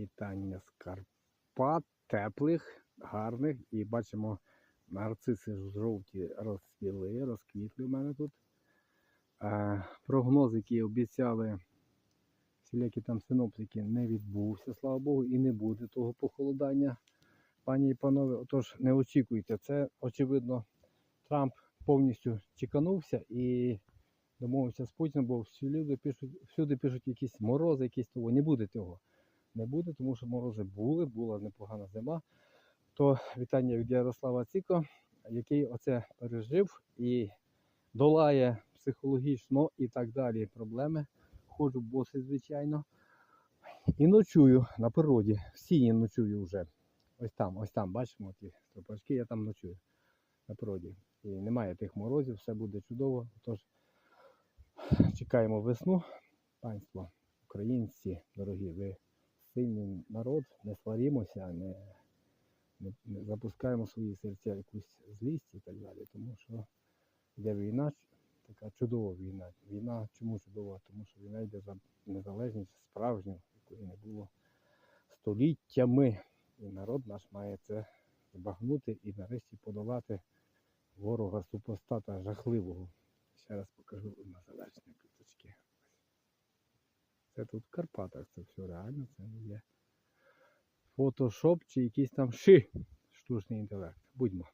Вітання з Карпат, теплих, гарних. І бачимо, нарциси жовті розцвіли, розквітли в мене тут. Е, прогноз, який обіцяли всілякі там синоптики, не відбувся, слава Богу, і не буде того похолодання. Пані і панове, отож не очікуйте. Це, очевидно, Трамп повністю чеканувся і домовився з Путіним, бо всі пишуть, всюди пишуть якісь морози, якісь того. Не буде цього. Не буде, тому що морози були, була непогана зима. То вітання від Ярослава Ціко, який оце пережив і долає психологічно і так далі проблеми. Ходжу босий, звичайно. І ночую на природі. В сіні ночую вже. Ось там, ось там, бачимо ті стропачки, я там ночую на природі. І немає тих морозів, все буде чудово. Тож чекаємо весну. Панство, українці, дорогі, ви сильний народ, не сварімося, не, не, не запускаємо свої серця якусь злість і так далі. Тому що йде війна, така чудова війна. Війна чому чудова? Тому що війна йде за незалежність справжню, якої не було століттями. І народ наш має це збагнути і нарешті подолати ворога супостата жахливого. Ще раз покажу на завершення. Це тут в Карпатах, це все реально, це не є фотошоп чи якийсь там ши, штучний інтелект. Будьмо.